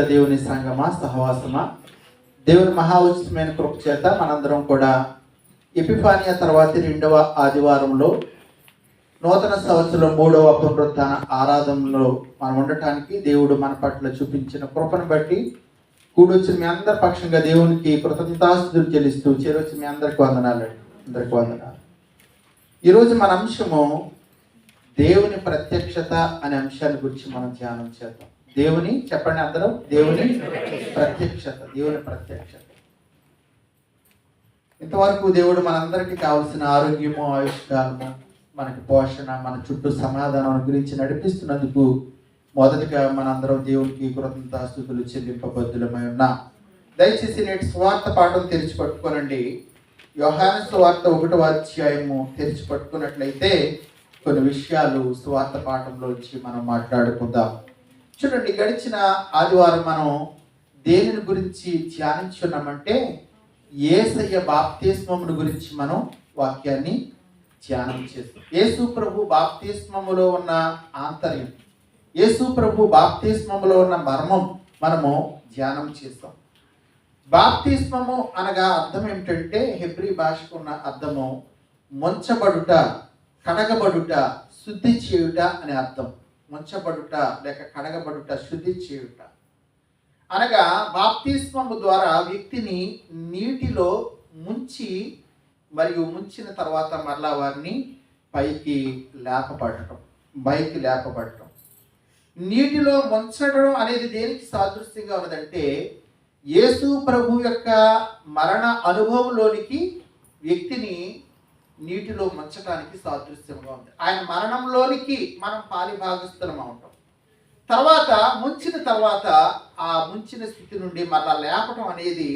దేవుని సంగమా సహవాసమా? దేవుని మహా ఉచితమైన కృప చేత మనందరం కూడా ఎపిఫానియా తర్వాతి రెండవ ఆదివారంలో నూతన సంవత్సరం మూడవ పునరుత్న ఆరాధనలో మనం ఉండటానికి దేవుడు మన పట్ల చూపించిన కృపను బట్టి కూడొచ్చిన మీ అందరి పక్షంగా దేవునికి కృతజ్ఞతాస్తులు చెల్లిస్తూ చేరొచ్చిన మీ అందరికి వందనాలు అందరికి వందనాలు. ఈరోజు మన అంశము దేవుని ప్రత్యక్షత అనే అంశాన్ని గురించి మనం ధ్యానం చేద్దాం. దేవుని చెప్పండి అందరూ. దేవుని ప్రత్యక్షత దేవుని ప్రత్యక్షత. ఇంతవరకు దేవుడు మనందరికీ కావలసిన ఆరోగ్యము ఆయుష్కాలము మనకి పోషణ మన చుట్టూ సమాధానం గురించి నడిపిస్తున్నందుకు మొదటిగా మనందరం దేవునికి కృతజ్ఞతాస్తుతులు చెల్లింపబద్దులమై ఉన్నాం. దయచేసి నేటి స్వార్థ పాఠం తెరిచి పట్టుకోనండి. యోహాను స్వార్థ ఒకటో అధ్యాయము తెరిచి పట్టుకున్నట్లయితే కొన్ని విషయాలు స్వార్థ పాఠంలో వచ్చి మనం మాట్లాడుకుందాం. చూడండి గడిచిన ఆదివారం మనం దేనిని గురించి ధ్యానించున్నామంటే ఏసయ్య బాప్తిస్మమును గురించి మనం వాక్యాన్ని ధ్యానం చేస్తాం. యేసు ప్రభు బాప్తిస్మములో ఉన్న ఆంతర్యం యేసు ప్రభు బాప్తిస్మములో ఉన్న మర్మం మనము ధ్యానం చేస్తాం. బాప్తిస్మము అనగా అర్థం ఏమిటంటే హెబ్రి భాషకు ఉన్న అర్థము ముంచబడుట కడగబడుట శుద్ధి చేయుట అనే అర్థం. ముంచబడుట లేక కడగబడుట శుద్ధి చేయుట. అనగా బాప్తిస్మము ద్వారా వ్యక్తిని నీటిలో ముంచి మరియు ముంచిన తర్వాత మరలా వారిని పైకి లేపబడటం పైకి లేపబడటం. నీటిలో ముంచడం అనేది దేనికి సాదృశ్యంగా ఉన్నదంటే యేసు ప్రభు యొక్క మరణ అనుభవంలోనికి వ్యక్తిని నీటిలో ముంచడానికి సాదృశ్యంగా ఉంది. ఆయన మరణంలోనికి మనం పాలి భాగస్థలం అవటం తర్వాత ముంచిన తర్వాత ఆ ముంచిన స్థితి నుండి మరలా లేపటం అనేది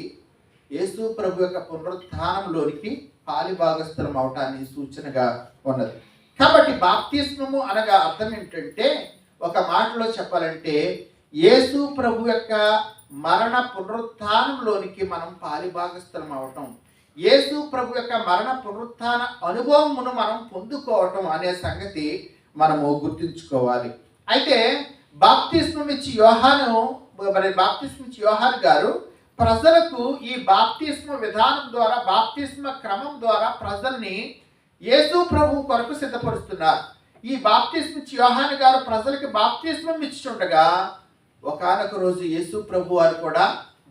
యేసు ప్రభు యొక్క పునరుత్థానంలోనికి పాలిభాగస్థలం అవటాన్ని సూచనగా ఉన్నది. కాబట్టి బాప్తిస్మము అనగా అర్థం ఏంటంటే ఒక మాటలో చెప్పాలంటే యేసు ప్రభు యొక్క మరణ పునరుత్థానంలోనికి మనం పాలిభాగస్థలం అవటం. యేసు ప్రభు యొక్క మరణ పునరుత్థాన అనుభవమును మనం పొందుకోవటం అనే సంగతి మనము గుర్తుంచుకోవాలి. అయితే బాప్తిస్మం ఇచ్చి యోహాను మరి బాప్తిస్మం ఇచ్చి యోహాన్ గారు ప్రజలకు ఈ బాప్తిస్మ విధానం ద్వారా బాప్తిస్మ క్రమం ద్వారా ప్రజల్ని యేసు ప్రభు కొరకు సిద్ధపరుస్తున్నారు. ఈ బాప్తిస్మ ఇచ్చి యోహాన్ గారు ప్రజలకు బాప్తిస్మం ఇచ్చుండగా ఒకనొక రోజు యేసు ప్రభు వారు కూడా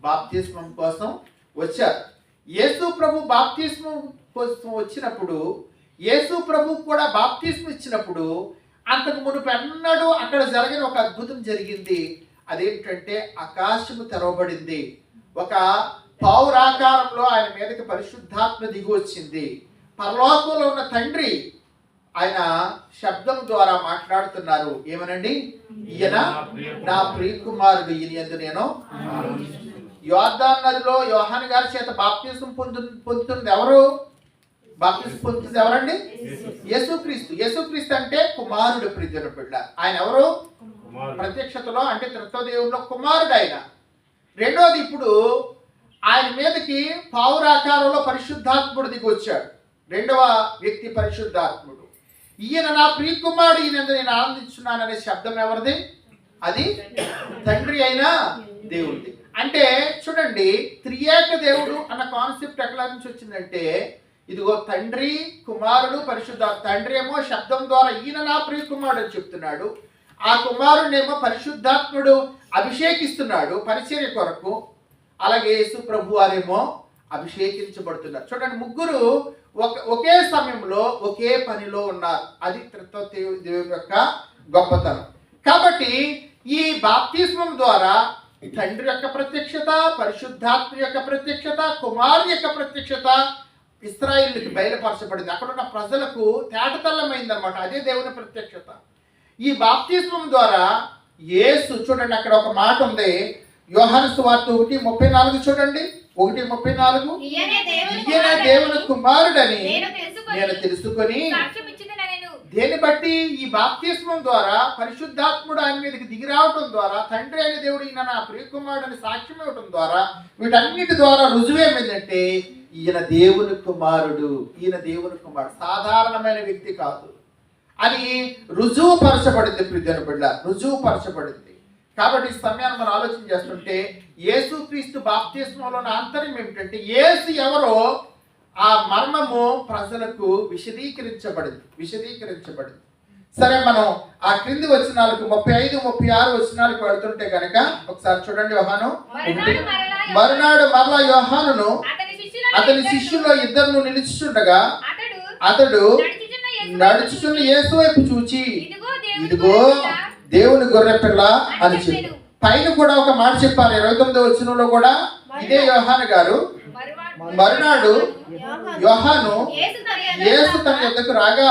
బాప్తిస్మం కోసం వచ్చారు. యేసు ప్రభు బాప్తిస్మం కోసం వచ్చినప్పుడు యేసు ప్రభు కూడా బాప్తిస్మం ఇచ్చినప్పుడు అంతకు మునుపు ఎన్నడూ అక్కడ జరిగిన ఒక అద్భుతం జరిగింది. అదేంటంటే ఆకాశము తెరవబడింది. ఒక పౌరాకారంలో ఆయన మీదకి పరిశుద్ధాత్మ దిగి వచ్చింది. పరలోకంలో ఉన్న తండ్రి ఆయన శబ్దం ద్వారా మాట్లాడుతున్నారు. ఏమనండి? ఈయన నా ప్రియకుమారుడు ఈయన ఎందు నేను యోర్దాన్ నదిలో యోహాన్ గారి చేత బాప్తిజం పొందు పొందుతుంది ఎవరు? బాప్తిజం పొందుతుంది ఎవరండి? యేసుక్రీస్తు. యేసుక్రీస్తు అంటే కుమారుడు ప్రియజన బిడ్డ ఆయన ఎవరు? ప్రత్యక్షతలో అంటే త్రిత్వదేవుల్లో కుమారుడు ఆయన రెండోది ఇప్పుడు ఆయన మీదకి పావురాకారంలో పరిశుద్ధాత్ముడు దిగి వచ్చాడు రెండవ వ్యక్తి పరిశుద్ధాత్ముడు. ఈయన నా ప్రియకుమారుడు ఈయన నేను ఆనందించున్నాననే శబ్దం ఎవరిది? అది? తండ్రి అయిన దేవుడిది. అంటే చూడండి త్రియేక దేవుడు అన్న కాన్సెప్ట్ ఎక్కడ నుంచి వచ్చిందంటే ఇదిగో తండ్రి కుమారుడు పరిశుద్ధ తండ్రి ఏమో శబ్దం ద్వారా ఈయన నా ప్రియ కుమారుడు అని చెప్తున్నాడు. ఆ కుమారుడేమో పరిశుద్ధాత్ముడు అభిషేకిస్తున్నాడు పరిచర్య కొరకు. అలాగే యేసు ప్రభు వారేమో అభిషేకించబడుతున్నారు. చూడండి ముగ్గురు ఒక ఒకే సమయంలో ఒకే పనిలో ఉన్నారు. అది త్రిత్వ దేవుడి యొక్క గొప్పతనం. కాబట్టి ఈ బాప్తిస్మం ద్వారా తండ్రి యొక్క ప్రత్యక్షత పరిశుద్ధాత్మ యొక్క ప్రత్యక్షత కుమారు యొక్క ప్రత్యక్షత ఇస్రాయిల్కి బయలుపరచబడింది. అక్కడ ఉన్న ప్రజలకు తేటతల్లమైంది అనమాట అదే దేవుని ప్రత్యక్షత. ఈ బాప్తిస్మం ద్వారా యేసు చూడండి అక్కడ ఒక మాట ఉంది. యోహాను సువార్త ఒకటి ముప్పై నాలుగు చూడండి. ఒకటి ముప్పై నాలుగు. ఈయనే దేవుని కుమారుడని నేను తెలుసుకొని దేన్ని బట్టి? ఈ బాప్తిస్మం ద్వారా పరిశుద్ధాత్ముడు ఆయన మీదకి దిగిరావటం ద్వారా తండ్రి అయిన దేవుడు ఈయన నా ప్రియకుమారుడు సాక్ష్యం ఇవ్వటం ద్వారా వీటన్నిటి ద్వారా రుజువేమిందంటే ఈయన దేవుని కుమారుడు ఈయన దేవుని కుమారుడు సాధారణమైన వ్యక్తి కాదు. అని రుజువు పరచబడింది ప్రిజన బిడ్డ రుజువు పరచబడింది. కాబట్టి ఈ సమయాన్ని మనం ఆలోచన చేస్తుంటే యేసు క్రీస్తు బాప్తిస్మంలో ఆంతర్యం ఏమిటంటే యేసు ఎవరో ఆ మర్మము ప్రజలకు విశదీకరించబడింది. విశదీకరించబడింది. సరే మనం ఆ క్రింది వచనాలకు ముప్పై ఐదు ముప్పై ఆరు వచనాలకు వెళ్తుంటే కనుక ఒకసారి చూడండి యోహాను. మరునాడు మరలా యోహానును అతని శిష్యులలో ఇద్దరు ఇద్దరును నిలుచుండగా అతడు నడుచుచున్న యేసు వైపు చూచి ఇదిగో దేవుని గొర్రె పిల్ల. అని చెప్పి పైన కూడా ఒక మాట చెప్పారు. ఇరవై తొమ్మిదో వచ్చినలో కూడా ఇదే యోహాను గారు. మరునాడు యోహాను యేసు తన యొద్దకు రాగా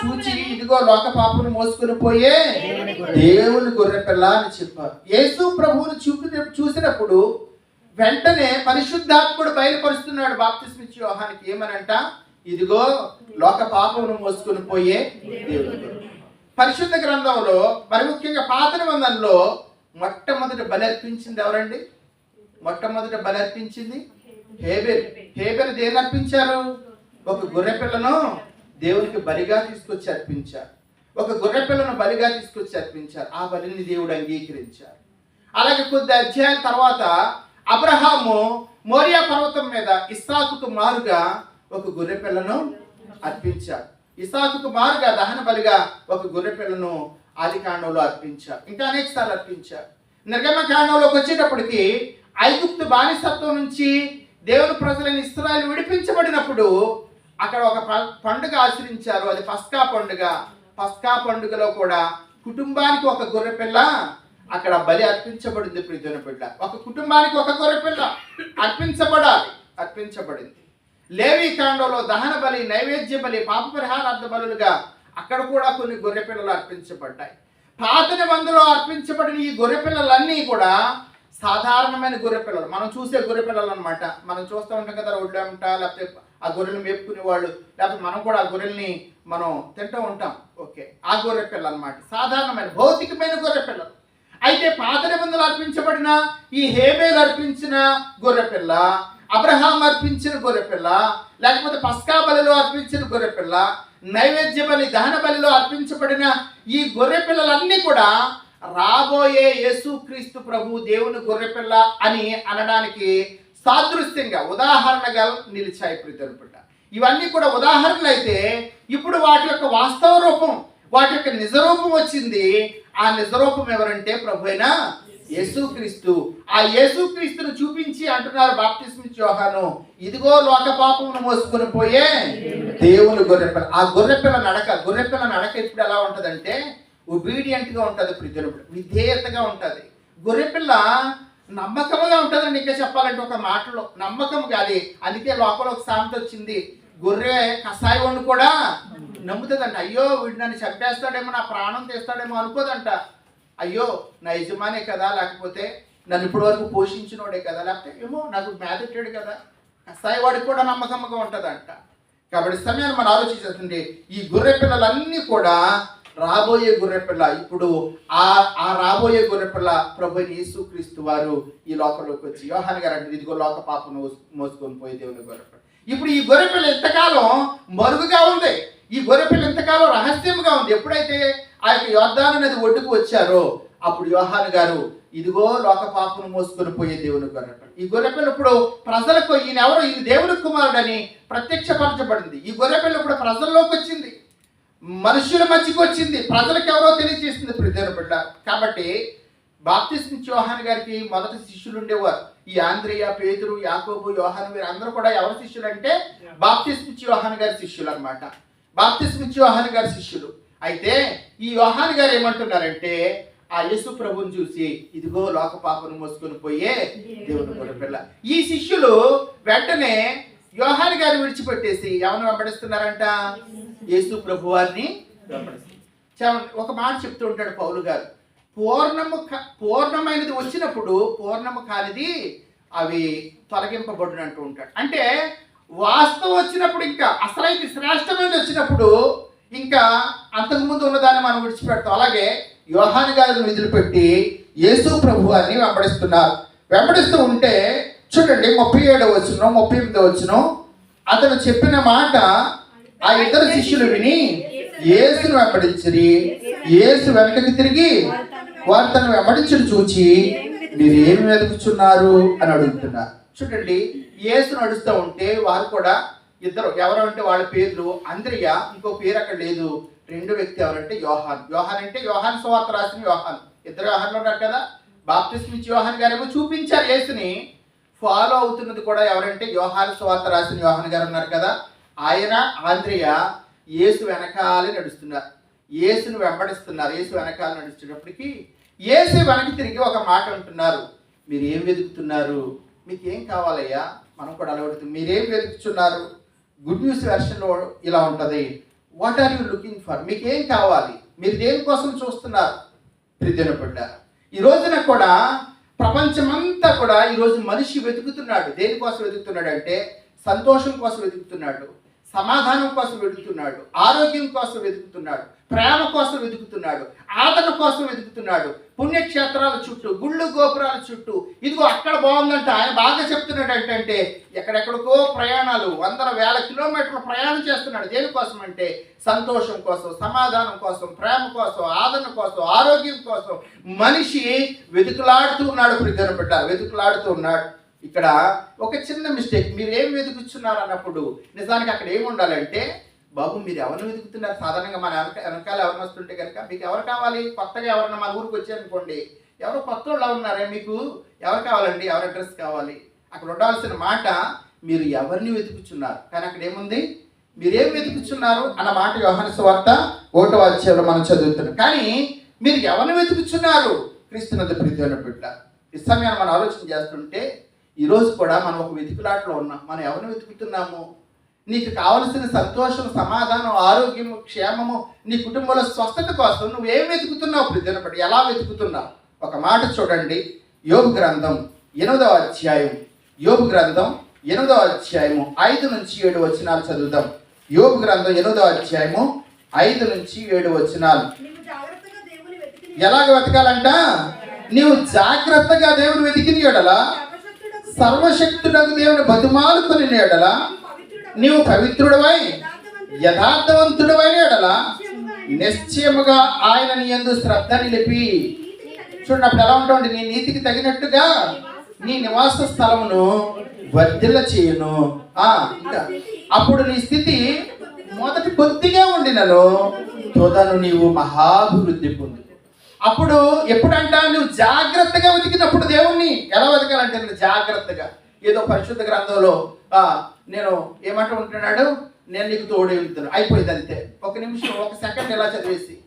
చూచి ఇదిగో లోక పాపను మోసుకుని పోయే దేవుని గొర్రె. పిల్ల అని చెప్పారు యేసు ప్రభువుని చూపి చూసినప్పుడు వెంటనే పరిశుద్ధాత్ముడు బయలుపరుస్తున్నాడు బాప్తిస్మిచ్చి యోహానికి ఏమనంట ఇదిగో లోక పాపమును మోసుకుని పోయే దేవుని గొర్రె. పరిశుద్ధ గ్రంథంలో మరి ముఖ్యంగా పాత నిబంధనలో మొట్టమొదటి బలి అర్పించింది ఎవరండి మొట్టమొదటి బలి అర్పించింది హేబెల్ హేబెల్ దేని అర్పించారు? ఒక గొర్రె పిల్లను దేవునికి బలిగా తీసుకొచ్చి అర్పించారు. ఒక గొర్రె పిల్లను బలిగా తీసుకొచ్చి అర్పించారు. ఆ బలిని దేవుడు అంగీకరించారు. అలాగే కొద్ది అధ్యాయం తర్వాత అబ్రహాము మోరియా పర్వతం మీద ఇస్సాకుకు మారుగా ఒక గొర్రె పిల్లను అర్పించారు. ఇసాకుకు మారుగా దహన బలిగా ఒక గొర్రె పిల్లను అర్పించారు. ఇంకా అనేక సార్లు అర్పించారు. నిర్గమ కాండంలోకి వచ్చేటప్పటికి ఐగుప్తు బానిసత్వం నుంచి దేవుని ప్రజలను ఇస్రాయల్ విడిపించబడినప్పుడు అక్కడ ఒక ప- పండుగ ఆచరించారు. అది పస్కా పండుగ. పస్కా పండుగలో కూడా కుటుంబానికి ఒక గొర్రెపిల్ల అక్కడ బలి అర్పించబడింది ప్రియుని బిడ్డ. ఒక కుటుంబానికి ఒక గొర్రెపిల్ల అర్పించబడాలి అర్పించబడింది. లేవి కాండంలో దహన బలి నైవేద్య బలి పాప పరిహారార్థ బలులుగా అక్కడ కూడా కొన్ని గొర్రె పిల్లలు అర్పించబడ్డాయి. పాత నిబంధనలో అర్పించబడిన ఈ గొర్రె పిల్లలన్నీ కూడా సాధారణమైన గొర్రె పిల్లలు మనం చూసే గొర్రె పిల్లలు అనమాట మనం చూస్తూ ఉంటాం కదా రోడ్లు అంట లేకపోతే ఆ గొర్రెలు మేపుకునే వాళ్ళు లేకపోతే మనం కూడా ఆ గొర్రెల్ని మనం తింటూ ఉంటాం. ఓకే ఆ గొర్రె పిల్ల అనమాట సాధారణమైన భౌతికమైన గొర్రె పిల్లలు అయితే పాత నిబంధనలు అర్పించబడిన ఈ హేబేలు అర్పించిన గొర్రె పిల్ల అబ్రహాం అర్పించిన గొర్రె పిల్ల లేకపోతే పస్కా బలిలో అర్పించిన గొర్రె పిల్ల నైవేద్య బలి దహన బలిలో అర్పించబడిన ఈ గొర్రె పిల్లలన్నీ కూడా రాబోయే యేసుక్రీస్తు ప్రభు దేవుని గొర్రెపిల్ల అని అనడానికి సాదృశ్యంగా ఉదాహరణగా నిలిచాయి ప్రీతరుపట ఇవన్నీ కూడా ఉదాహరణలు అయితే ఇప్పుడు వాటి యొక్క వాస్తవ రూపం వాటి యొక్క నిజ రూపం వచ్చింది. ఆ నిజ రూపం ఎవరంటే ప్రభు అయినా యేసుక్రీస్తు ఆ యేసుక్రీస్తును చూపించి అంటున్నారు బాప్తిస్మిచ్ చోహాను ఇదిగో లోక పాపమును మోసుకొని పోయే దేవుని గొర్రెపిల్ల. ఆ గొర్రెపిల్ల నడక గొర్రెపిల్ల నడక ఇప్పుడు ఎలా ఉంటుందంటే ఒబీడియంట్గా ఉంటుంది ఉంటది విధేయతగా ఉంటుంది. గొర్రెపిల్ల నమ్మకముగా ఉంటుందండి ఇంకా చెప్పాలంటే ఒక మాటలో నమ్మకం కాదు. అందుకే లోపల ఒక సామెత వచ్చింది. గొర్రె కషాయి వండు కూడా నమ్ముతుందంట. అయ్యో వీడు నన్ను చంపేస్తాడేమో నా ప్రాణం తీస్తాడేమో అనుకోదంట. అయ్యో నా యజమానే కదా లేకపోతే నన్ను ఇప్పటి వరకు పోషించినోడే కదా లేకపోతే ఏమో నాకు మేదెట్టాడు కదా. కషాయి వాడికి కూడా నమ్మకంగా ఉంటుందంట. కాబట్టి సమయాన్ని మనం ఆలోచించేస్తుంది ఈ గొర్రె పిల్లలన్నీ కూడా రాబోయే గొర్రెపిల్ల ఇప్పుడు ఆ ఆ రాబోయే గొర్రెపిల్ల ప్రభు యేసుక్రీస్తు వారు ఈ లోకంలోకి వచ్చి యోహాన్ గారు అంటే ఇదిగో లోక పాపను మోసుకొని పోయి దేవుని గొర్రెపిల్ల. ఇప్పుడు ఈ గొర్రెపిల్ల ఎంతకాలం మరుగుగా ఉంది? ఈ గొర్రెపిల్ల ఎంతకాలం రహస్యంగా ఉంది? ఎప్పుడైతే ఆ యొక్క యోద్ధాన్ అనేది ఒడ్డుకు వచ్చారో అప్పుడు యోహాన్ గారు ఇదిగో లోక పాపను మోసుకొని పోయే దేవుని గొర్రెపిల్ల. ఈ గొర్రెపిల్ల ఇప్పుడు ప్రజలకు ఈయన ఎవరు ఈ దేవుని కుమారుడని ప్రత్యక్షపరచబడింది. ఈ గొర్రెపిల్ల ఇప్పుడు ప్రజల్లోకి వచ్చింది. మనుషుల మధ్యకి వచ్చింది. ప్రజలకు ఎవరో తెలియజేసింది దేవుని బిడ్డ. కాబట్టి బాప్తిస్మిచ్ యోహాన్ గారికి మొదటి శిష్యులు ఉండేవారు. ఈ ఆంధ్రియ పేతురు యాకోబు యోహాన్ వీరు అందరూ కూడా ఎవరి శిష్యులు అంటే బాప్తిస్మిచ్ యోహాన్ గారి శిష్యులు అనమాట బాప్తిస్మిచ్ యోహాన్ గారి శిష్యులు. అయితే ఈ యోహాన్ గారు ఏమంటున్నారంటే ఆ యేసు ప్రభుని చూసి ఇదిగో లోక పాపను మోసుకొని పోయే దేవుని గొర్రెపిల్ల ఈ శిష్యులు వెంటనే యోహాన్ గారు విడిచిపెట్టేసి ఎవరిని వెంబడిస్తున్నారంట? యేసు ప్రభు వారిని. ఒక మాట చెప్తూ ఉంటాడు పౌలు గారు. పూర్ణము పూర్ణమైనది వచ్చినప్పుడు పూర్ణము కానిది అవి తొలగింపబడును అంటూ ఉంటాడు. అంటే వాస్తవం వచ్చినప్పుడు ఇంకా అసలైతే శ్రేష్టమైనది వచ్చినప్పుడు ఇంకా అంతకుముందు ఉన్నదాన్ని మనం విడిచిపెడతాం. అలాగే యోహాన్ గారిని వదిలిపెట్టి యేసు ప్రభు వారిని వెంబడిస్తున్నారు. వెంబడిస్తూ ఉంటే చూడండి ముప్పై ఏడవ వచ్చిన ముప్పై ఎనిమిదో వచ్చిన అతను చెప్పిన మాట ఆ ఇద్దరు శిష్యులు విని యేసును వెంబడించిరి. యేసు వెనకకి తిరిగి వారు తను వెంబడించుడు చూచి మీరు ఏమి వెతుకుచున్నారు? అని అడుగుతున్నారు. చూడండి యేసు నడుస్తూ ఉంటే వారు కూడా ఇద్దరు ఎవరు అంటే వాళ్ళ పేర్లు అంద్రియ ఇంకో పేరు అక్కడ లేదు. రెండు వ్యక్తి ఎవరంటే యోహాన్. యోహాన్ అంటే యోహాన్ సువార్త రాసిన యోహాన్. ఇద్దరు యోహాన్లు ఉన్నారు కదా. బాప్టిస్ట్ నుంచి యోహాన్ గారేమో చూపించారు యేసుని. ఫాలో అవుతున్నది కూడా ఎవరంటే యోహాన్ సువార్త రాసిన యోహాన్ గారు ఉన్నారు కదా. ఆయన ఆంద్రియ యేసు వెనకాలే నడుస్తున్నారు. యేసును వెంబడిస్తున్నారు. యేసు వెనకాల నడుస్తున్నప్పటికీ యేసు వెనక్కి తిరిగి ఒక మాట అంటున్నారు. మీరు ఏం వెతుకుతున్నారు? మీకు ఏం కావాలయ్యా? మనం కూడా అలవడుతుంది మీరేం వెతుకుతున్నారు? గుడ్ న్యూస్ వెర్షన్లో ఇలా ఉంటుంది. What are you looking for? మీకు ఏం కావాలి? మీరు దేనికోసం చూస్తున్నారు? ప్రిద్యన పడ్డారు ఈ రోజున కూడా ప్రపంచమంతా కూడా ఈరోజు మనిషి వెతుకుతున్నాడు. దేనికోసం వెతుకుతున్నాడు అంటే సంతోషం కోసం వెతుకుతున్నాడు. సమాధానం కోసం వెతుకుతున్నాడు ఆరోగ్యం కోసం వెతుకుతున్నాడు ప్రేమ కోసం వెతుకుతున్నాడు ఆదరణ కోసం వెతుకుతున్నాడు పుణ్యక్షేత్రాల చుట్టూ గుళ్ళు గోపురాల చుట్టూ. ఇదిగో అక్కడ బాగుందంట. ఆయన బాగా చెప్తున్నాడు ఏంటంటే ఎక్కడెక్కడికో ప్రయాణాలు వందల వేల కిలోమీటర్లు ప్రయాణం చేస్తున్నాడు. దేనికోసం అంటే సంతోషం కోసం సమాధానం కోసం ప్రేమ కోసం ఆదరణ కోసం ఆరోగ్యం కోసం. మనిషి వెతుకులాడుతూ ఉన్నాడు ప్రిజన బిడ్డ వెతుకులాడుతూ ఉన్నాడు. ఇక్కడ ఒక చిన్న మిస్టేక్ మీరు ఏం వెతుకుతున్నారు అన్నప్పుడు నిజానికి అక్కడ ఏమి ఉండాలంటే బాబు మీరు ఎవరిని వెతుకుతున్నారు? సాధారణంగా మన వెనకాల ఎవరిని వస్తుంటే కనుక మీకు ఎవరు కావాలి? కొత్తగా ఎవరన్నా మన ఊరికి వచ్చారనుకోండి ఎవరు కొత్త వాళ్ళు ఉన్నారే మీకు ఎవరు కావాలండి? ఎవరి అడ్రస్ కావాలి? అక్కడ ఉండాల్సిన మాట మీరు ఎవరిని వెతుకుతున్నారు? కానీ అక్కడ ఏముంది? మీరేం వెతుకుతున్నారు? అన్న మాట వ్యవహార వార్త ఓటో అధ్యాయంలో మనం చదువుతున్నాం. కానీ మీరు ఎవరిని వెతుకుతున్నారు? క్రీస్తునందు ప్రీతి బిడ్డ. ఈ సమయాన్ని మనం ఆలోచన చేస్తుంటే ఈరోజు కూడా మనం ఒక వెతుకులాటలో ఉన్నాం. మనం ఎవరిని వెతుకుతున్నాము? నీకు కావలసిన సంతోషం సమాధానం ఆరోగ్యము క్షేమము నీ కుటుంబంలో స్వస్థత కోసం నువ్వు ఏం వెతుకుతున్నావు? ప్రజలపడి ఎలా వెతుకుతున్నావు? ఒక మాట చూడండి. యోగు గ్రంథం ఎనిమిదవ అధ్యాయం. యోగు గ్రంథం ఎనిమిదవ అధ్యాయము ఐదు నుంచి ఏడు వచనాలు చదువుదాం. యోగు గ్రంథం ఎనిమిదవ అధ్యాయము ఐదు నుంచి ఏడు వచనాలు. ఎలాగ వెతకాలంట? నీవు జాగ్రత్తగా దేవుని వెతికిన ఎడలా సర్వశక్తుడకు నగు దేవుని బతిమాలుకుని ఎడల నీవు పవిత్రుడవై యథార్థవంతుడవైన ఎడల నిశ్చయముగా ఆయన నీ ఎందు శ్రద్ధ నిలిపి. నీతిని చూడండి అప్పుడు ఎలా ఉంటుంది నీ నీతికి తగినట్టుగా నీ నివాస స్థలమును వర్ధిల్ల చేయను. ఆ ఇంకా. అప్పుడు నీ స్థితి మొదటి కొద్దిగా ఉండినలో తోదను నీవు మహాభివృద్ధి పొందు అప్పుడు ఎప్పుడంట నువ్వు జాగ్రత్తగా వెతికినప్పుడు దేవుణ్ణి ఎలా వెతకాలంటే నువ్వు జాగ్రత్తగా. ఏదో పరిశుద్ధ గ్రంథంలో నేను ఏమంటూ ఉంటున్నాడు? నేను నీకు తోడే వెళ్తాను అయిపోయింది అంతే. ఒక నిమిషం ఒక సెకండ్ ఎలా చదివేసి?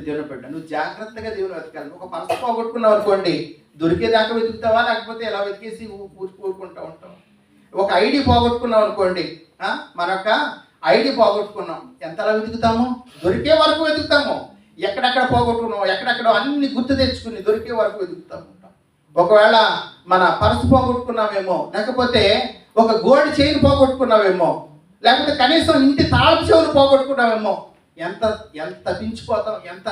దేవుని పెట్ట నువ్వు జాగ్రత్తగా దేవుని వెతకాలి. ఒక మనసు పోగొట్టుకున్నావు అనుకోండి దొరికేదాకా వెతుకుతావా? లేకపోతే ఎలా వెతికేసి ఊ- ఉంటాం ఒక ఐడి పోగొట్టుకున్నాం అనుకోండి మరొక మనొక ఐడి పోగొట్టుకున్నాం. ఎంతలా వెతుకుతాము? దొరికే వరకు వెతుకుతాము. ఎక్కడెక్కడ పోగొట్టుకున్నాం ఎక్కడెక్కడ అన్ని గుర్తు తెచ్చుకుని దొరికే వరకు వెతుకుతాము ఒకవేళ మన పర్సు పోగొట్టుకున్నామేమో లేకపోతే ఒక గోల్డ్ చైన్ పోగొట్టుకున్నామేమో లేకపోతే కనీసం ఇంటి తాళపు చెవులు పోగొట్టుకున్నామేమో ఎంత ఎంత పించిపోతాం ఎంత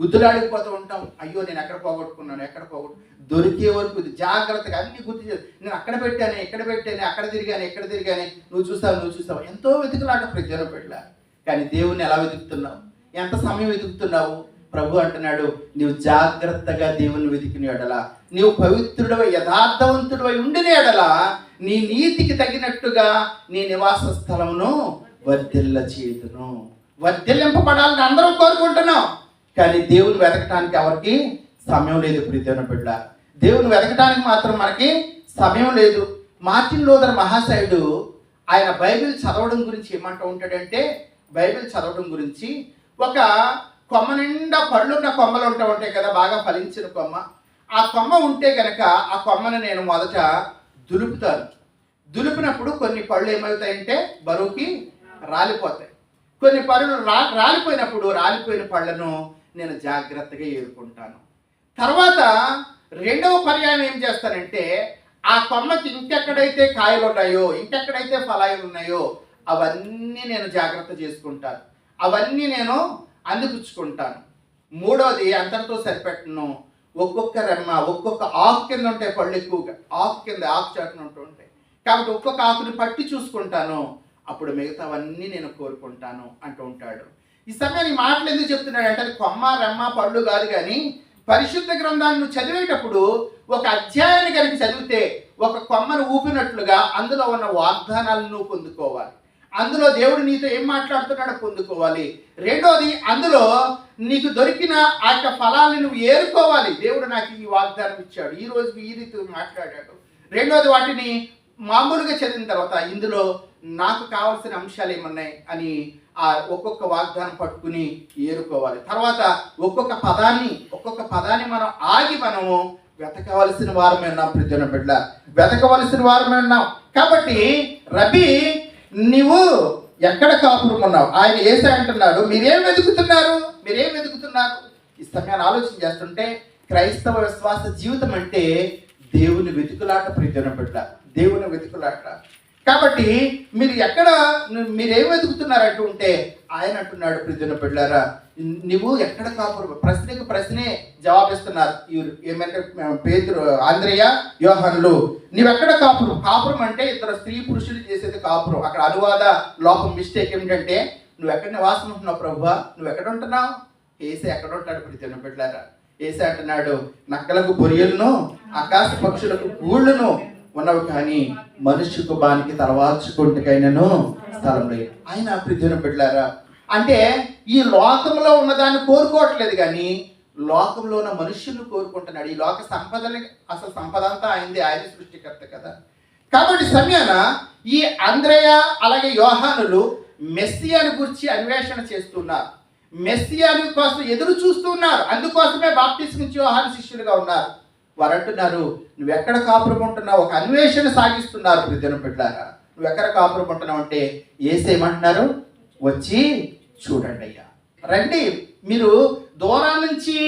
గుద్దులాడిపోతూ ఉంటాం. అయ్యో నేను ఎక్కడ పోగొట్టుకున్నాను ఎక్కడ పోగొట్టు? దొరికే వరకు ఇది జాగ్రత్తగా అన్ని గుర్తు చేసి నేను అక్కడ పెట్టాను ఎక్కడ పెట్టాను అక్కడ తిరిగాను ఎక్కడ తిరిగాను నువ్వు చూస్తావు నువ్వు చూస్తావు ఎంతో వెతుకులాట ప్రజలు పెట్టా కానీ దేవుణ్ణి ఎలా వెతుకుతున్నావు? ఎంత సమయం వెతుకుతున్నావు? ప్రభు అంటున్నాడు నీవు జాగ్రత్తగా దేవుని వెతికిన ఎడల నీవు పవిత్రుడవై యథార్థవంతుడవై ఉండిన ఎడల నీ నీతికి తగినట్టుగా నీ నివాస స్థలమును వర్ధిల్ల చేతును వర్ధిల్లింపబడాలని అందరం కోరుకుంటున్నాం. కానీ దేవుని వెతకటానికి ఎవరికి సమయం లేదు ప్రీతన బిడ్డ. దేవుని వెతకటానికి మాత్రం మనకి సమయం లేదు. మార్టిన్ లోదర్ మహాశయుడు ఆయన బైబిల్ చదవడం గురించి ఏమంటూ ఉంటాడంటే బైబిల్ చదవడం గురించి ఒక కొమ్మ నిండా పళ్ళున్న కొమ్మలు ఉంటా ఉంటాయి కదా బాగా ఫలించిన కొమ్మ. ఆ కొమ్మ ఉంటే గనక ఆ కొమ్మను నేను మొదట దులుపుతాను. దులిపినప్పుడు కొన్ని పళ్ళు ఏమవుతాయంటే బరువుకి రాలిపోతాయి. కొన్ని పళ్ళు రా రాలిపోయినప్పుడు రాలిపోయిన పళ్ళను నేను జాగ్రత్తగా ఏరుకుంటాను. తర్వాత రెండవ పర్యాయం ఏం చేస్తానంటే ఆ కొమ్మకి ఇంకెక్కడైతే కాయలు ఉన్నాయో ఇంకెక్కడైతే ఫలాయిలు ఉన్నాయో అవన్నీ నేను జాగ్రత్త చేసుకుంటాను. అవన్నీ నేను అందిపుచ్చుకుంటాను. మూడోది అంతటితో సరిపెట్టను? ఒక్కొక్క రెమ్మ ఒక్కొక్క ఆకు కింద ఉంటాయి పళ్ళు ఎక్కువగా. ఆకు కింద ఆకు చాటున ఉంటూ ఉంటాయి. కాబట్టి ఒక్కొక్క ఆకుని పట్టి చూసుకుంటాను. అప్పుడు మిగతావన్నీ నేను కోరుకుంటాను అంటూ ఉంటాడు. ఈ సమయాన్ని మాటలు ఎందుకు చెప్తున్నాడు అంటే అది కొమ్మ రెమ్మ పళ్ళు కాదు కానీ పరిశుద్ధ గ్రంథాన్ని నువ్వు చదివేటప్పుడు ఒక అధ్యాయాన్ని కనుక చదివితే ఒక కొమ్మను ఊపినట్లుగా అందులో ఉన్న వాగ్దానాలను నువ్వు పొందుకోవాలి. అందులో దేవుడు నీతో ఏం మాట్లాడుతున్నాడో పొందుకోవాలి. రెండోది అందులో నీకు దొరికిన ఆ యొక్క ఫలాన్ని నువ్వు ఏరుకోవాలి. దేవుడు నాకు ఈ వాగ్దానం ఇచ్చాడు. ఈ రోజు ఈ రీతి మాట్లాడాడు. రెండోది వాటిని మామూలుగా చదివిన తర్వాత ఇందులో నాకు కావాల్సిన అంశాలు ఏమున్నాయి అని ఆ ఒక్కొక్క వాగ్దానం పట్టుకుని ఏరుకోవాలి. తర్వాత ఒక్కొక్క పదాన్ని ఒక్కొక్క పదాన్ని మనం ఆగి మనము వెతకవలసిన వారమే ఉన్నాం ప్రతిన బిడ్డ వెతకవలసిన వారమే ఉన్నాం. కాబట్టి రబీ నువ్వు ఎక్కడ కాపురం ఉన్నావు ఆయన ఏసే అంటున్నాడు మీరేం వెతుకుతున్నారు? మీరేం వెతుకుతున్నారు? ఈ సమయాన్ని ఆలోచన చేస్తుంటే క్రైస్తవ విశ్వాస జీవితం అంటే దేవుని వెతుకులాట ప్రీతిన బిడ్డ దేవుని వెతుకులాట. కాబట్టి మీరు ఎక్కడ మీరేం వెతుకుతున్నారంటూ ఉంటే ఆయన అంటున్నాడు ప్రిజన బిడ్డారా నువ్వు ఎక్కడ కాపురం ప్రశ్నకు ప్రశ్నే జవాబిస్తున్నారు. ఏమంటే పేతురు ఆంధ్రయ్య యోహన్లు. నువ్వెక్కడ కాపురం? కాపురం అంటే ఇద్దరు స్త్రీ పురుషులు చేసేది కాపురం. అక్కడ అనువాద లోపం మిస్టేక్ ఏమిటంటే నువ్వు ఎక్కడ నివాసం ఉంటున్నావు ప్రభు నువ్వు ఎక్కడ ఉంటున్నావు ఏసే ఎక్కడ ఉంటాడు ప్రిజన బిడ్డారా ఏసే అంటున్నాడు నక్కలకు బొరియలను ఆకాశ పక్షులకు గూళ్ళను ఉన్నవి కానీ మనుషు బానికి తలవాల్చుకుంటుకైనను స్థలం లేదు. ఆయన ప్రిజన బిడ్డారా అంటే ఈ లోకంలో ఉన్నదాన్ని కోరుకోవట్లేదు కానీ లోకంలో ఉన్న మనుషులను కోరుకుంటున్నాడు. ఈ లోక సంపదని అసలు సంపద అంతా అయింది ఆయన సృష్టికర్త కదా. కాబట్టి సమయాన ఈ అంద్రయ అలాగే యోహానులు మెస్సియాను గురించి అన్వేషణ చేస్తున్నారు. మెస్సియాను కోసం ఎదురు చూస్తున్నారు. అందుకోసమే బాప్టిస్ నుంచి యోహాను శిష్యులుగా ఉన్నారు. వారు అంటున్నారు నువ్వు ఎక్కడ కాపురం ఉంటున్నావు? ఒక అన్వేషణ సాగిస్తున్నారు. ప్రతిదిన బిడ్డారా నువ్వు ఎక్కడ కాపురం ఉంటున్నావు? అంటే ఏసేమంటున్నారు? వచ్చి చూడండి అయ్యా. రండి మీరు దూరం నుంచి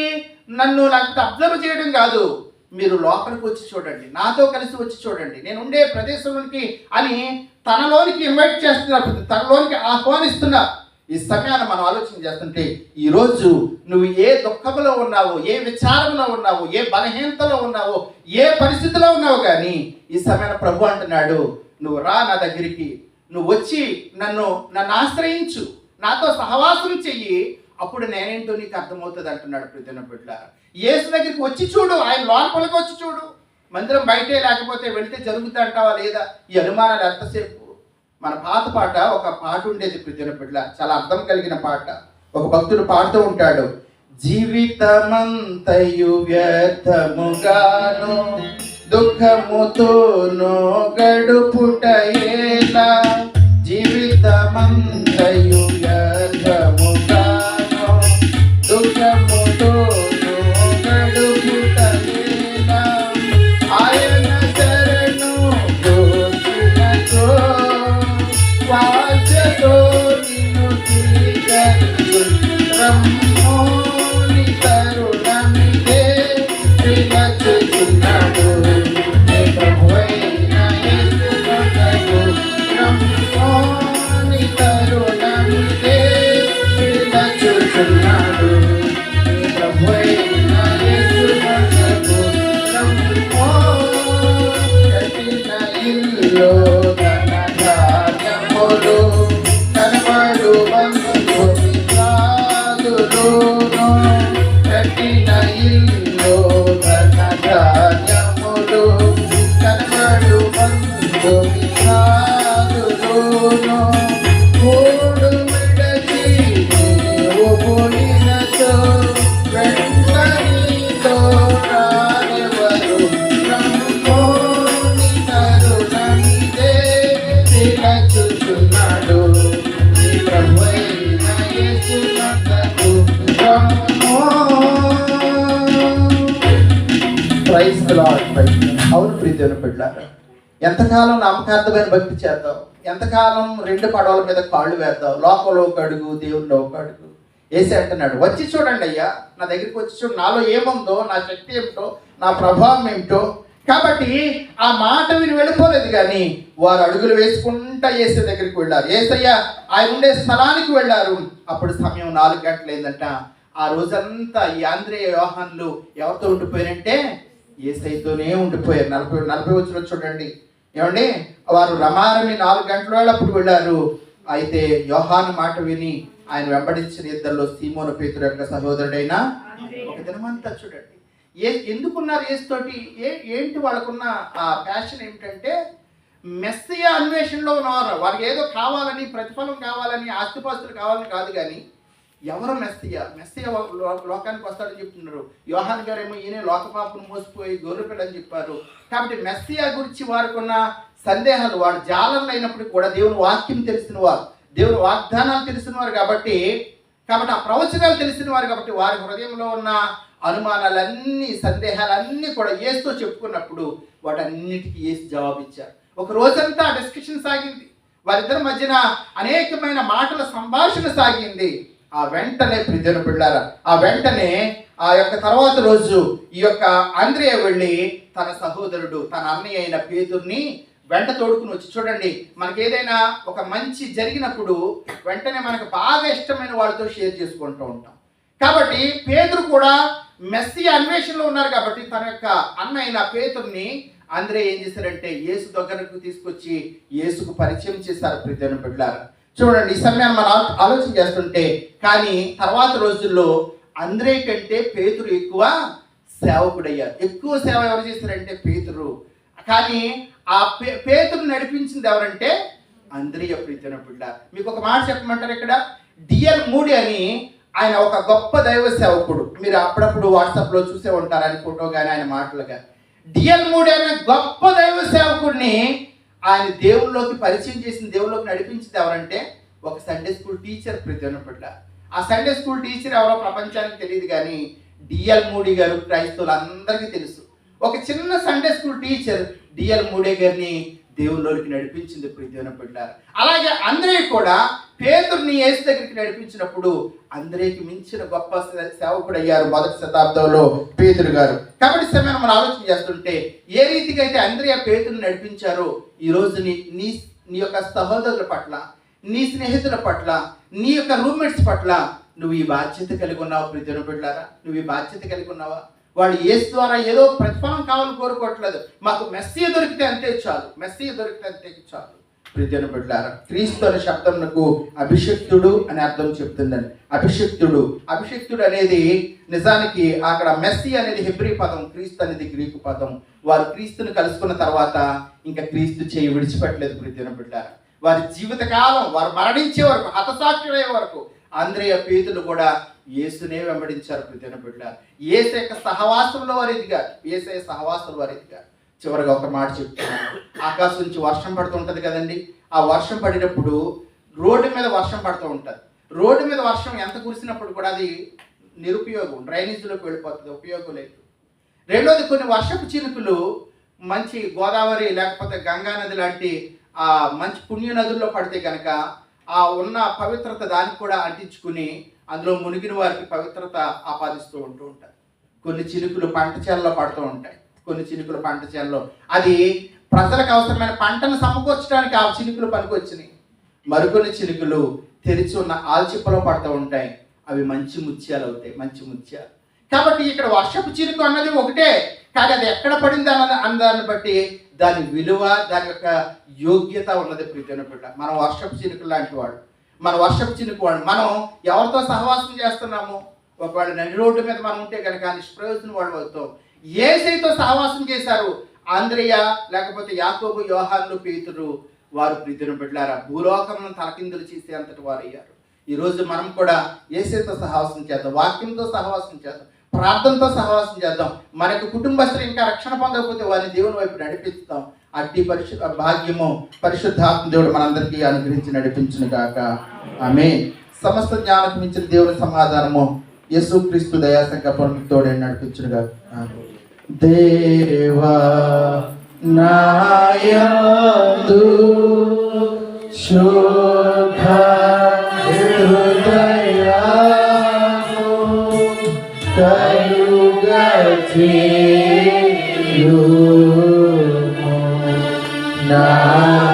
నన్ను నాకు అబ్జర్వ్ చేయడం కాదు మీరు లోపలికి వచ్చి చూడండి నాతో కలిసి వచ్చి చూడండి. నేను ఉండే ప్రదేశంలోనికి అని తనలోనికి ఇన్వైట్ చేస్తున్నారు తనలోనికి ఆహ్వానిస్తున్నారు ఈ సమయాన్ని మనం ఆలోచన చేస్తుంటే ఈరోజు నువ్వు ఏ దుఃఖంలో ఉన్నావో ఏ విచారంలో ఉన్నావో ఏ బలహీనతలో ఉన్నావో ఏ పరిస్థితిలో ఉన్నావు కానీ ఈ సమయాన్ని ప్రభు అంటున్నాడు నువ్వు రా నా దగ్గరికి నువ్వు వచ్చి నన్ను నన్ను ఆశ్రయించు. నాతో సహవాసం చెయ్యి అప్పుడు నేనేంటో నీకు అర్థమవుతుంది అంటున్నాడు ప్రతిన బిడ్డ యేసు దగ్గరికి వచ్చి చూడు ఆయన లోపలికి వచ్చి చూడు. మందిరం బయటే లేకపోతే వెళితే జరుగుతా అంటావా లేదా? ఈ అనుమానాలు ఎంతసేపు? మన పాత పాట ఒక పాట ఉండేది ప్రతిన బిడ్డ చాలా అర్థం కలిగిన పాట. ఒక భక్తుడు పాడుతూ ఉంటాడు. జీవితమంతయు వ్యర్థముగాను దుఃఖముతో గడుపుట ఏలా? అవును ప్రీతిని పెట్టారు ఎంతకాలం నామకార్థమైన భక్తి చేద్దాం ఎంతకాలం రెండు పడవల మీద కాళ్ళు వేద్దాం లోకంలో ఒక అడుగు దేవుల్లో ఒక అడుగు. వేసి అంటున్నాడు వచ్చి చూడండి అయ్యా నా దగ్గరికి వచ్చి చూడు నాలో ఏముందో నా శక్తి ఏమిటో నా ప్రభావం ఏమిటో. కాబట్టి ఆ మాట విని వెళ్ళిపోలేదు కానీ వారు అడుగులు వేసుకుంటా ఏసే దగ్గరికి వెళ్ళారు. ఏసయ్య ఆయన ఉండే స్థలానికి వెళ్ళారు. అప్పుడు సమయం నాలుగు గంటలు అయిందంట ఆ రోజంతా ఈ ఆంధ్రేయ వ్యవహాన్లు ఎవరితో ఉండిపోయారంటే ఏసైతోనే ఉండిపోయారు. నలభై నలభై వచ్చిన చూడండి. ఏమండి? వారు రమారమి నాలుగు గంటల వేళ అప్పుడు వెళ్ళారు. అయితే యోహాను మాట విని ఆయన వెంబడించిన ఇద్దరిలో సీమోను పేతురు యొక్క సహోదరుడైన ఒక దినమంతా చూడండి. ఏ ఎందుకున్నారు ఏసుతోటి ఏ ఏంటి వాళ్ళకున్న ఆ ప్యాషన్ ఏమిటంటే మెస్సియా అన్వేషణలో ఉన్నవారు వారికి ఏదో కావాలని ప్రతిఫలం కావాలని ఆస్తిపాస్తులు కావాలని కాదు కానీ ఎవరు మెస్సియా? మెస్సియా లోకానికి వస్తాడని చెప్తున్నారు. యోహాన్ గారు ఏమో ఈయన లోకపాపను మోసిపోయి గొర్రెపిల్ల అని చెప్పారు. కాబట్టి మెస్సియా గురించి వారికి ఉన్న సందేహాలు వాడు జాలర్లు అయినప్పటికీ కూడా దేవుని వాక్యం తెలిసిన వారు దేవుని వాగ్దానాలు తెలిసిన వారు కాబట్టి కాబట్టి ఆ ప్రవచనాలు తెలిసిన వారు కాబట్టి వారి హృదయంలో ఉన్న అనుమానాలన్నీ సందేహాలన్నీ కూడా ఏసుతో చెప్పుకున్నప్పుడు వాటన్నిటికీ ఏసు జవాబిచ్చారు. ఒక రోజంతా డిస్కషన్ సాగింది. వారిద్దరి మధ్యన అనేకమైన మాటల సంభాషణ సాగింది. ఆ వెంటనే ప్రిజను పిల్లారా ఆ వెంటనే ఆ యొక్క తర్వాత రోజు ఈ యొక్క ఆంధ్రేయ వెళ్ళి తన సహోదరుడు తన అన్నయ్య అయిన పేతుర్ని వెంట తోడుకుని వచ్చి చూడండి మనకి ఏదైనా ఒక మంచి జరిగినప్పుడు వెంటనే మనకు బాగా ఇష్టమైన వాళ్ళతో షేర్ చేసుకుంటూ ఉంటాం. కాబట్టి పేదరు కూడా మెస్సి అన్వేషణలో ఉన్నారు కాబట్టి తన యొక్క అన్న అయిన పేతుర్ని అందరూ ఏం చేశారంటే యేసు దగ్గరకు తీసుకొచ్చి యేసుకు పరిచయం చేశారు ప్రతిని బిడ్డారు చూడండి ఈ సమయాన్ని మనం ఆలోచన చేస్తుంటే కానీ తర్వాత రోజుల్లో అందరే కంటే పేతురు ఎక్కువ సేవకుడయ్యారు. ఎక్కువ సేవ ఎవరు చేశారంటే పేతురు. కానీ ఆ పే పేతురు నడిపించింది ఎవరంటే అంద్రియ ప్రీతిన బిడ్డ. మీకు ఒక మాట చెప్పమంటారు ఇక్కడ? డిఎల్ మూడి అని ఆయన ఒక గొప్ప దైవ సేవకుడు. మీరు అప్పుడప్పుడు వాట్సాప్లో చూసే ఉంటారు ఆయన ఫోటో కానీ ఆయన మాటలు కానీ డిఎల్ మూడి అనే గొప్ప దైవ సేవకుడిని ఆయన దేవుల్లోకి పరిచయం చేసిన దేవుల్లోకి నడిపించింది ఎవరంటే ఒక సండే స్కూల్ టీచర్ ప్రతిన ఆ సండే స్కూల్ టీచర్ ఎవరో ప్రపంచానికి తెలియదు కానీ డిఎల్ మూడి గారు క్రైస్తవులు అందరికీ తెలుసు. ఒక చిన్న సండే స్కూల్ టీచర్ డిఎల్ మూడే గారిని దేవుళ్ళోకి నడిపించింది ప్రీతిన బిడ్డారు అలాగే అందరే కూడా పేతుర్ని ఏసు దగ్గరికి నడిపించినప్పుడు అందరికి మించిన గొప్ప సేవకుడు అయ్యారు మొదటి శతాబ్దంలో పేతురు గారు. కాబట్టి సమయం మనం ఆలోచన చేస్తుంటే ఏ రీతిగా అంద్రియ పేతును నడిపించారో ఈ రోజు నీ నీ నీ యొక్క సహోదరుల పట్ల నీ స్నేహితుల పట్ల నీ యొక్క రూమ్మేట్స్ పట్ల నువ్వు ఈ బాధ్యత కలిగి ఉన్నావు ప్రీతిన బిడ్డారా నువ్వు ఈ బాధ్యత కలిగి ఉన్నావా? వాడు ఏసు ద్వారా ఏదో ప్రతిఫలం కావాలని కోరుకోవట్లేదు. మాకు మెస్సీ దొరికితే అంతే చాలు. మెస్సీ దొరికితే అంతే చాలు. ప్రిజన బిడ్డారా క్రీస్తు అనే శబ్దంకు అభిషక్తుడు అని అర్థం చెప్తుందండి. అభిషక్తుడు. అభిషక్తుడు అనేది నిజానికి అక్కడ మెస్సీ అనేది హెబ్రి పదం క్రీస్తు అనేది గ్రీకు పదం. వారు క్రీస్తుని కలుసుకున్న తర్వాత ఇంకా క్రీస్తు చేయి విడిచిపెట్టలేదు ప్రిజన బిడ్డారా వారి జీవితకాలం వారు మరణించే వరకు హతసాక్షులయ్యే వరకు ఆంధ్రేయ పీతులు కూడా యేసునే వెంబడించారు ప్రతిన బిడ్డ ఏసు యొక్క సహవాసంలో వారు ఎదిగారు. ఏసే సహవాసంలో వారు ఎదిగారు. చివరిగా ఒక మాట చెప్తున్నాను. ఆకాశం నుంచి వర్షం పడుతుంటది కదండి. ఆ వర్షం పడినప్పుడు రోడ్డు మీద వర్షం పడుతూ ఉంటుంది. రోడ్డు మీద వర్షం ఎంత కురిసినప్పుడు కూడా అది నిరుపయోగం డ్రైనేజీలోకి వెళ్ళిపోతుంది ఉపయోగం లేదు. రెండోది కొన్ని వర్షపు చినుకులు మంచి గోదావరి లేకపోతే గంగా నది లాంటి ఆ మంచి పుణ్య నదుల్లో పడితే కనుక ఆ ఉన్న పవిత్రత దానికి కూడా అంటించుకుని అందులో మునిగిన వారికి పవిత్రత ఆపాదిస్తూ ఉంటూ ఉంటారు కొన్ని చినుకులు పంట చేలలో పడుతూ ఉంటాయి. కొన్ని చినుకులు పంట చేలలో అది ప్రజలకు అవసరమైన పంటను సమకూర్చడానికి ఆ చినుకులు పనికొచ్చినాయి. మరికొన్ని చినుకులు తెరిచి ఉన్న ఆల్చిప్పలో పడుతూ ఉంటాయి. అవి మంచి ముత్యాలు అవుతాయి మంచి ముత్యాలు. కాబట్టి ఇక్కడ వర్షపు చినుకు అన్నది ఒకటే. కానీ అది ఎక్కడ పడింది అన్నది అన్నదాన్ని బట్టి దాని విలువ దాని యొక్క యోగ్యత ఉన్నది ప్రీతిన బిడ్డ. మనం వర్షపు చినుకు లాంటి వాడు. మన వర్షపు చినుకు వాడు. మనం ఎవరితో సహవాసం చేస్తున్నాము? ఒకవేళ నడి రోడ్డు మీద మనం ఉంటే కనుక నిష్ప్రయోజనం వాళ్ళు అవుతాం. ఏసైతో సహవాసం చేశారు. ఆంధ్రయ్య లేకపోతే యాకోబు యోహాన్లు పీతురు వారు ప్రీతిని బిడ్డారా భూలోకమును తలకిందులు చేసే అంతటి వారు అయ్యారు ఈ రోజు మనం కూడా ఏసైతో సహవాసం చేద్దాం. వాక్యంతో సహవాసం చేద్దాం. ప్రార్థనతో సహవాసం చేద్దాం. మనకు కుటుంబస్తులు ఇంకా రక్షణ పొందకపోతే వారిని దేవుని వైపు నడిపిస్తాం. అట్టి పరిశు భాగ్యము పరిశుద్ధాత్మ దేవుడు మనందరికీ అనుగ్రహించి నడిపించును కాక ఆమె సమస్త జ్ఞానం మించిన దేవుని సమాధానము యేసు క్రీస్తు దయా తోడే నడిపించుడుగా దేవా నాయందు శోభ హృదయము కలుగచేయుము నాయంగములో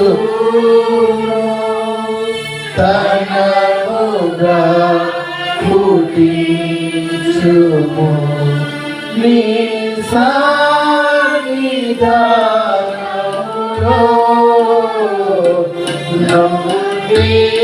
subur tanah muda putih semua subur tanah danau Nambih